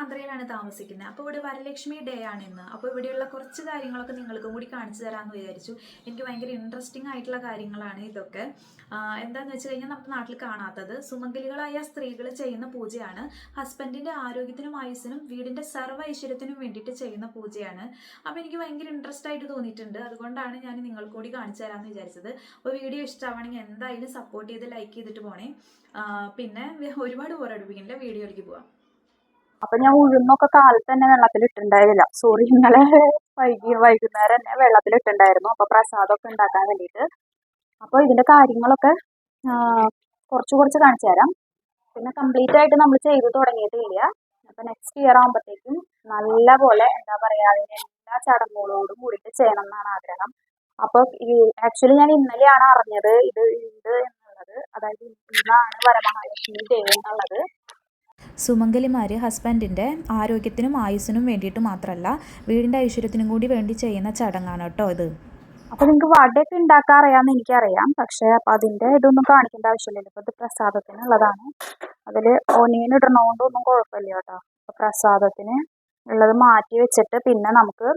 ആന്ധ്രയിലാണ് താമസിക്കുന്നത്. അപ്പോൾ ഇവിടെ വരലക്ഷ്മി ഡേ ആണ് ഇന്ന്. അപ്പോൾ ഇവിടെയുള്ള കുറച്ച് കാര്യങ്ങളൊക്കെ നിങ്ങൾക്കും കൂടി കാണിച്ചു തരാമെന്ന് വിചാരിച്ചു. എനിക്ക് ഭയങ്കര ഇൻട്രസ്റ്റിംഗ് ആയിട്ടുള്ള കാര്യങ്ങളാണ് ഇതൊക്കെ. എന്താണെന്ന് വെച്ച് കഴിഞ്ഞാൽ നമ്മുടെ നാട്ടിൽ കാണാത്തത് സുമംഗലികളായ സ്ത്രീകൾ ചെയ്യുന്ന പൂജയാണ്. ഹസ്ബൻഡിന്റെ ആരോഗ്യത്തിനും ആയുസ്സിനും വീടിന്റെ സർവ ഐശ്വര്യത്തിനും വേണ്ടിയിട്ട് ചെയ്യുന്ന പൂജയാണ്. അപ്പോൾ എനിക്ക് ഭയങ്കര ഇൻട്രസ്റ്റ് ആയിട്ട് തോന്നിയിട്ടുണ്ട്. അതുകൊണ്ടാണ് ഞാൻ നിങ്ങൾക്ക് കൂടി കാണിച്ചു തരാമെന്ന് വിചാരിച്ചത്. അപ്പോൾ വീഡിയോ ഇഷ്ടമാണെങ്കിൽ എന്തായാലും സപ്പോർട്ട് ചെയ്ത് ലൈക്ക് ചെയ്തിട്ട് പോണേ. പിന്നെ ഒരുപാട് ബോറടിപ്പിക്കുന്നില്ല വീഡിയോയിലേക്ക് പോവാം. അപ്പൊ ഞാൻ ഉഴുന്നൊക്കെ കാലത്ത് തന്നെ വെള്ളത്തിൽ ഇട്ടുണ്ടായിരുന്നില്ല സോറി ഇന്നലെ വൈകി വൈകുന്നേരം തന്നെ വെള്ളത്തിൽ ഇട്ടുണ്ടായിരുന്നു അപ്പൊ പ്രസാദമൊക്കെ ഉണ്ടാക്കാൻ വേണ്ടിയിട്ട്. അപ്പൊ ഇതിന്റെ കാര്യങ്ങളൊക്കെ കുറച്ച് കുറച്ച് കാണിച്ചു തരാം. പിന്നെ കംപ്ലീറ്റ് ആയിട്ട് നമ്മൾ ചെയ്ത് തുടങ്ങിയിട്ടില്ല അപ്പൊ നെക്സ്റ്റ് ഇയർ ആകുമ്പോഴത്തേക്കും നല്ല പോലെ എന്താ പറയാ അതിന്റെ എല്ലാ ചടങ്ങുകളോടും കൂടിയിട്ട് ചെയ്യണം എന്നാണ് ആഗ്രഹം. അപ്പൊ ആക്ച്വലി ഞാൻ ഇന്നലെയാണ് അറിഞ്ഞത് ഇത് ഉണ്ട് എന്നുള്ളത്. അതായത് ഇന്നാണ് വരമഹാലക്ഷ്മി ഡേ എന്നുള്ളത്. സുമംഗലിമാർ ഹസ്ബൻഡിന്റെ ആരോഗ്യത്തിനും ആയുസ്സിനും വേണ്ടിയിട്ട് മാത്രമല്ല വീടിന്റെ ഐശ്വര്യത്തിനും കൂടി വേണ്ടി ചെയ്യുന്ന ചടങ്ങാണ് കേട്ടോ ഇത്. അപ്പൊ നിങ്ങൾക്ക് വടയൊക്കെ ഉണ്ടാക്കാൻ അറിയാമെന്ന് എനിക്കറിയാം. പക്ഷെ അപ്പൊ അതിന്റെ ഇതൊന്നും കാണിക്കേണ്ട ആവശ്യമില്ലല്ലോ ഇപ്പൊ ഇത് പ്രസാദത്തിനുള്ളതാണ്. അതിൽ ഒനിയൻ ഇടണോണ്ടൊന്നും കുഴപ്പമില്ല കേട്ടോ. അപ്പൊ പ്രസാദത്തിന് ഉള്ളത് മാറ്റി വെച്ചിട്ട് പിന്നെ നമുക്ക്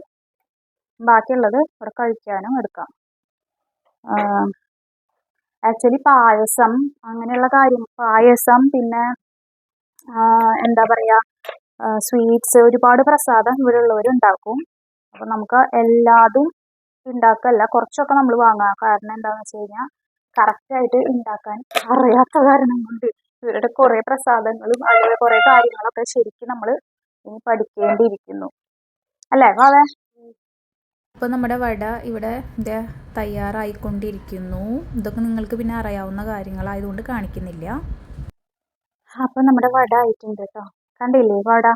ബാക്കിയുള്ളത് ഇവിടെ കഴിക്കാനും എടുക്കാം. ആക്ച്വലി പായസം അങ്ങനെയുള്ള കാര്യം പായസം പിന്നെ എന്താ പറയുക സ്വീറ്റ്സ് ഒരുപാട് പ്രസാദം ഇവിടെ ഉള്ളവർ ഉണ്ടാക്കും അപ്പം നമുക്ക് എല്ലാതും ഉണ്ടാക്കല്ല കുറച്ചൊക്കെ നമ്മൾ വാങ്ങാം. കാരണം എന്താണെന്ന് വെച്ച് കഴിഞ്ഞാൽ കറക്റ്റായിട്ട് ഉണ്ടാക്കാൻ അറിയാത്ത കാരണം കൊണ്ട് ഇവരുടെ കുറേ പ്രസാദങ്ങളും അതുപോലെ കുറേ കാര്യങ്ങളൊക്കെ ശരിക്കും നമ്മൾ ഇനി പഠിക്കേണ്ടിയിരിക്കുന്നു. അല്ലേ വാവേ? അപ്പോൾ നമ്മുടെ വട ഇവിടെ ഇത് തയ്യാറായിക്കൊണ്ടിരിക്കുന്നു. ഇതൊക്കെ നിങ്ങൾക്ക് പിന്നെ അറിയാവുന്ന കാര്യങ്ങളായതുകൊണ്ട് കാണിക്കുന്നില്ല. അപ്പൊ നമ്മുടെ വട ആയിട്ടുണ്ട് കേട്ടോ കണ്ടില്ലേ വട?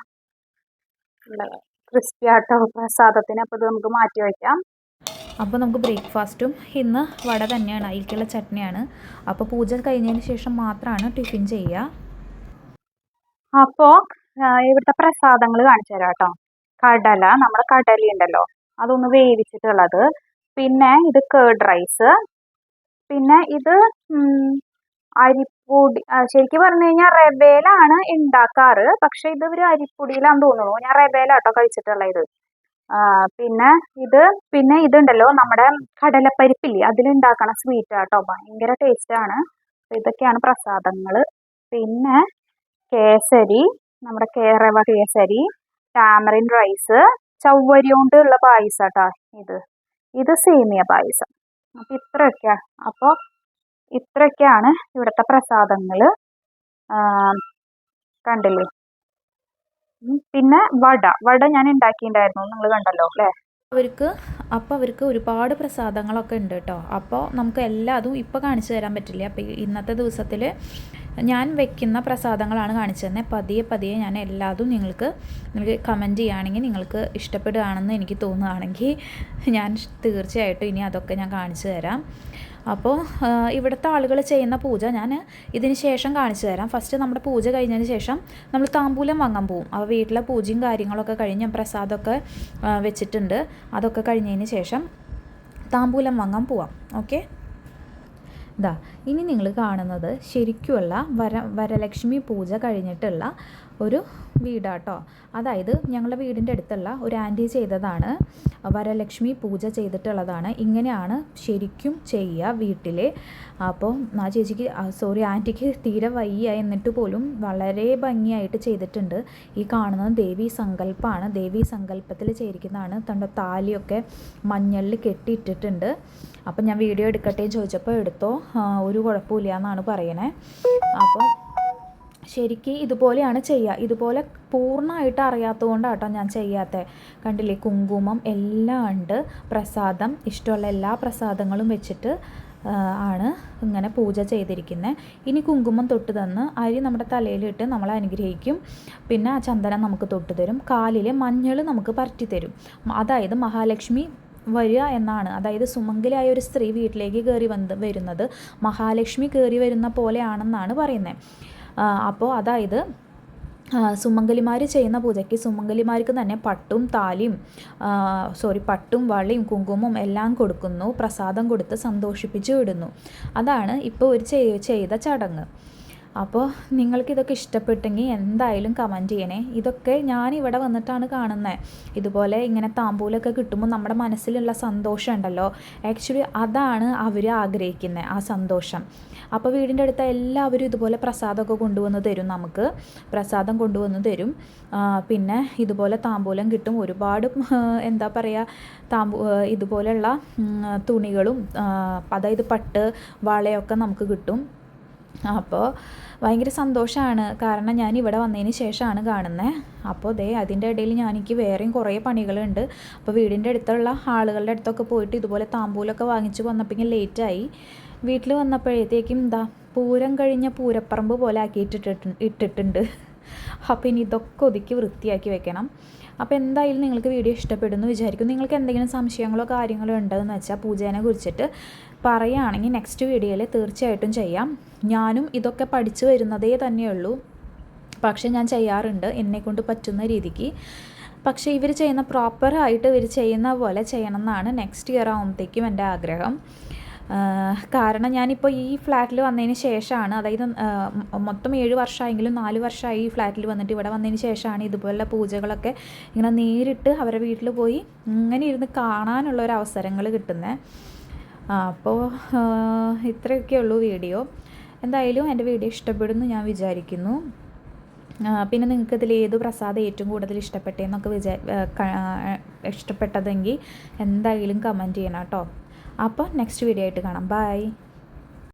ക്രിസ്പി ആട്ടോ പ്രസാദത്തിന്. അപ്പൊ ഇത് നമുക്ക് മാറ്റി വയ്ക്കാം അപ്പോൾ നമുക്ക് ബ്രേക്ക്ഫാസ്റ്റും ഇന്ന് വട തന്നെയാണ്. അതിലേക്കുള്ള ചട്നിയാണ്. അപ്പോൾ പൂജ കഴിഞ്ഞതിന് ശേഷം മാത്രമാണ് ടിഫിൻ ചെയ്യുക അപ്പോൾ ഇവിടുത്തെ പ്രസാദങ്ങൾ കാണിച്ചു തരാം കേട്ടോ. കടല നമ്മുടെ കടല ഉണ്ടല്ലോ. അതൊന്ന് വേവിച്ചിട്ടുള്ളത്. പിന്നെ ഇത് കേർഡ് റൈസ് പിന്നെ ഇത് അരിപ്പൊടി ശരിക്കും പറഞ്ഞു കഴിഞ്ഞാൽ റവയിലാണ് ഉണ്ടാക്കാറ് പക്ഷെ ഇത് ഇവർ അരിപ്പൊടിയിലാന്ന് തോന്നുന്നു. ഞാൻ റവയിലാട്ടോ കഴിച്ചിട്ടുള്ള ഇത്. പിന്നെ ഇത് പിന്നെ ഇതുണ്ടല്ലോ നമ്മുടെ കടലപ്പരിപ്പില്ലേ? അതിലുണ്ടാക്കണ സ്വീറ്റ് ആട്ടോ ഭയങ്കര ടേസ്റ്റ് ആണ് ഇതൊക്കെയാണ് പ്രസാദങ്ങൾ പിന്നെ കേസരി നമ്മുടെ കേരവ കേസരി ടാമറിൻ റൈസ് ചവ്വരി കൊണ്ടുള്ള പായസം കേട്ടോ ഇത്. ഇത് സേമിയ പായസം. അപ്പൊ ഇത്രയൊക്കെയാ. അപ്പോൾ ഇത്രയൊക്കെയാണ് ഇവിടുത്തെ പ്രസാദങ്ങൾ കണ്ടില്ലേ? പിന്നെ വട. വട ഞാൻ ഉണ്ടാക്കിയിട്ടുണ്ടായിരുന്നു. നിങ്ങൾ കണ്ടല്ലോ അല്ലേ? അവർക്ക് അപ്പോൾ അവർക്ക് ഒരുപാട് പ്രസാദങ്ങളൊക്കെ ഉണ്ട് കേട്ടോ. അപ്പോൾ നമുക്ക് എല്ലാതും ഇപ്പോൾ കാണിച്ചു തരാൻ പറ്റില്ല. അപ്പോൾ ഇന്നത്തെ ദിവസത്തിൽ ഞാൻ വെക്കുന്ന പ്രസാദങ്ങളാണ് കാണിച്ചു തന്നെ പതിയെ പതിയെ ഞാൻ എല്ലാതും നിങ്ങൾക്ക് നിങ്ങൾക്ക് കമന്റ് ചെയ്യുകയാണെങ്കിൽ നിങ്ങൾക്ക് ഇഷ്ടപ്പെടുകയാണെന്ന് എനിക്ക് തോന്നുകയാണെങ്കിൽ ഞാൻ തീർച്ചയായിട്ടും ഇനി അതൊക്കെ ഞാൻ കാണിച്ചു തരാം. അപ്പോൾ ഇവിടുത്തെ ആളുകൾ ചെയ്യുന്ന പൂജ ഞാൻ ഇതിന് ശേഷം കാണിച്ചു തരാം. ഫസ്റ്റ് നമ്മുടെ പൂജ കഴിഞ്ഞതിന് ശേഷം നമ്മൾ താമ്പൂലം വാങ്ങാൻ പോകും അപ്പോൾ വീട്ടിലെ പൂജയും കാര്യങ്ങളൊക്കെ കഴിഞ്ഞ് പ്രസാദമൊക്കെ വെച്ചിട്ടുണ്ട്. അതൊക്കെ കഴിഞ്ഞതിന് ശേഷം താമ്പൂലം വാങ്ങാൻ പോവാം. ഓക്കെ ഇതാ ഇനി നിങ്ങൾ കാണുന്നത് ശരിക്കുമുള്ള വര വരലക്ഷ്മി പൂജ കഴിഞ്ഞിട്ടുള്ള ഒരു വീടാട്ടോ. അതായത് ഞങ്ങളുടെ വീടിന്റെ അടുത്തുള്ള ഒരു ആന്റി ചെയ്തതാണ്. വരലക്ഷ്മി പൂജ ചെയ്തിട്ടുള്ളതാണ്. ഇങ്ങനെയാണ് ശരിക്കും ചെയ്യുക വീട്ടിൽ അപ്പോൾ ആ ചേച്ചിക്ക് സോറി ആന്റിക്ക് തീരെ വയ്യ എന്നിട്ട് പോലും വളരെ ഭംഗിയായിട്ട് ചെയ്തിട്ടുണ്ട്. ഈ കാണുന്നത് ദേവി സങ്കല്പമാണ് ദേവി സങ്കല്പത്തിൽ ചെയ്തിരിക്കുന്നതാണ്. തന്റെ താലിയൊക്കെ മഞ്ഞളിൽ കെട്ടിയിട്ടിട്ടുണ്ട്. അപ്പം ഞാൻ വീഡിയോ എടുക്കട്ടെ ചോദിച്ചപ്പോൾ എടുത്തോ? ഒരു കുഴപ്പമില്ല എന്നാണ് പറയണേ. അപ്പോൾ ശരിക്ക് ഇതുപോലെയാണ് ചെയ്യുക. ഇതുപോലെ പൂർണമായിട്ട് അറിയാത്തതുകൊണ്ടാട്ടോ ഞാൻ ചെയ്യാത്തത് കണ്ടില്ലേ? കുങ്കുമം എല്ലാം ഉണ്ട്. പ്രസാദം ഇഷ്ടമുള്ള എല്ലാ പ്രസാദങ്ങളും വെച്ചിട്ട് ആണ് ഇങ്ങനെ പൂജ ചെയ്തിരിക്കുന്നത് ഇനി കുങ്കുമം തൊട്ട് തന്ന് അരി നമ്മുടെ തലയിലിട്ട് നമ്മളെ അനുഗ്രഹിക്കും. പിന്നെ ആ ചന്ദനം നമുക്ക് തൊട്ട് തരും. കാലിലെ മഞ്ഞൾ നമുക്ക് പരറ്റി തരും. അതായത് മഹാലക്ഷ്മി വരിക എന്നാണ്. അതായത് സുമംഗലിയായ ഒരു സ്ത്രീ വീട്ടിലേക്ക് കയറി വന്ന് വരുന്നത് മഹാലക്ഷ്മി കയറി വരുന്ന പോലെയാണെന്നാണ് പറയുന്നത് അപ്പോൾ അതായത് സുമംഗലിമാർ ചെയ്യുന്ന പൂജയ്ക്ക് സുമംഗലിമാർക്ക് തന്നെ പട്ടും താലിയും സോറി പട്ടും വളയും കുങ്കുമവും എല്ലാം കൊടുക്കുന്നു പ്രസാദം കൊടുത്ത് സന്തോഷിപ്പിച്ചു വിടുന്നു. അതാണ് ഇപ്പോൾ ഒരു ചെയ്ത ചടങ്ങ്. അപ്പോൾ നിങ്ങൾക്ക് ഇതൊക്കെ ഇഷ്ടപ്പെട്ടെങ്കിൽ എന്തായാലും കമന്റ് ചെയ്യണേ. ഇതൊക്കെ ഞാൻ ഇവിടെ വന്നിട്ടാണ് കാണുന്നത് ഇതുപോലെ ഇങ്ങനെ താമ്പൂലൊക്കെ കിട്ടുമ്പോൾ നമ്മുടെ മനസ്സിലുള്ള സന്തോഷം ഉണ്ടല്ലോ ആക്ച്വലി അതാണ് അവർ ആഗ്രഹിക്കുന്നത് ആ സന്തോഷം. അപ്പോൾ വീടിന്റെ അടുത്ത എല്ലാവരും ഇതുപോലെ പ്രസാദമൊക്കെ കൊണ്ടുവന്ന് തരും നമുക്ക്. പ്രസാദം കൊണ്ടുവന്ന് തരും. പിന്നെ ഇതുപോലെ താമ്പൂലം കിട്ടും. ഒരുപാട് എന്താ പറയുക താമ്പൂ ഇതുപോലെയുള്ള തുണികളും അതായത് പട്ട് വളയൊക്കെ നമുക്ക് കിട്ടും. അപ്പോൾ ഭയങ്കര സന്തോഷമാണ് കാരണം ഞാൻ ഇവിടെ വന്നതിന് ശേഷമാണ് കാണുന്നത് അപ്പോൾ ദേ അതിന്റെ ഇടയിൽ ഞാൻ എനിക്ക് വേറെയും കുറേ പണികളുണ്ട്. അപ്പോൾ വീടിന്റെ അടുത്തുള്ള ആളുകളുടെ അടുത്തൊക്കെ പോയിട്ട് ഇതുപോലെ താമ്പൂലൊക്കെ വാങ്ങിച്ച് വന്നപ്പോൾ ലേറ്റായി. വീട്ടിൽ വന്നപ്പോഴത്തേക്കും എന്താ പൂരം കഴിഞ്ഞ പൂരപ്പറമ്പ് പോലെ ആക്കിയിട്ടിട്ട് ഇട്ടിട്ടുണ്ട്. അപ്പോൾ ഇനി ഇതൊക്കെ ഒതുക്കി വൃത്തിയാക്കി വെക്കണം. അപ്പോൾ എന്തായാലും നിങ്ങൾക്ക് വീഡിയോ ഇഷ്ടപ്പെടുന്നു വിചാരിക്കും നിങ്ങൾക്ക് എന്തെങ്കിലും സംശയങ്ങളോ കാര്യങ്ങളോ ഉണ്ടെന്ന് വെച്ചാൽ പൂജേനെ കുറിച്ചിട്ട് പറയുകയാണെങ്കിൽ നെക്സ്റ്റ് വീഡിയോയിൽ തീർച്ചയായിട്ടും ചെയ്യാം. ഞാനും ഇതൊക്കെ പഠിച്ചു വരുന്നതേ തന്നെയുള്ളൂ. പക്ഷേ ഞാൻ ചെയ്യാറുണ്ട്. എന്നെക്കൊണ്ട് പറ്റുന്ന രീതിക്ക്. പക്ഷേ ഇവർ ചെയ്യുന്ന പ്രോപ്പറായിട്ട് ഇവർ ചെയ്യുന്ന പോലെ ചെയ്യണം എന്നാണ് നെക്സ്റ്റ് ഇയർ ആകുമ്പോഴത്തേക്കും എന്റെ ആഗ്രഹം. കാരണം ഞാനിപ്പോൾ ഈ ഫ്ലാറ്റിൽ വന്നതിന് ശേഷമാണ് അതായത് മൊത്തം ഏഴ് വർഷമായെങ്കിലും നാല് വർഷമായി ഈ ഫ്ലാറ്റിൽ വന്നിട്ട് ഇവിടെ വന്നതിന് ശേഷമാണ് ഇതുപോലുള്ള പൂജകളൊക്കെ ഇങ്ങനെ നേരിട്ട് അവരുടെ വീട്ടിൽ പോയി ഇങ്ങനെ ഇരുന്ന് കാണാനുള്ള ഒരു അവസരങ്ങൾ കിട്ടുന്നത് അപ്പോൾ ഇത്രയൊക്കെ ഉള്ളൂ വീഡിയോ. എന്തായാലും എന്റെ വീഡിയോ ഇഷ്ടപ്പെടുന്നു ഞാൻ വിചാരിക്കുന്നു. പിന്നെ നിങ്ങൾക്ക് ഇതിൽ ഏത് പ്രസാദം ഏറ്റവും കൂടുതൽ ഇഷ്ടപ്പെട്ടതെന്നൊക്കെ വിചാ ഇഷ്ടപ്പെട്ടതെങ്കിൽ എന്തായാലും കമന്റ് ചെയ്യണം കേട്ടോ. അപ്പോൾ നെക്സ്റ്റ് വീഡിയോ ആയിട്ട് കാണാം. ബൈ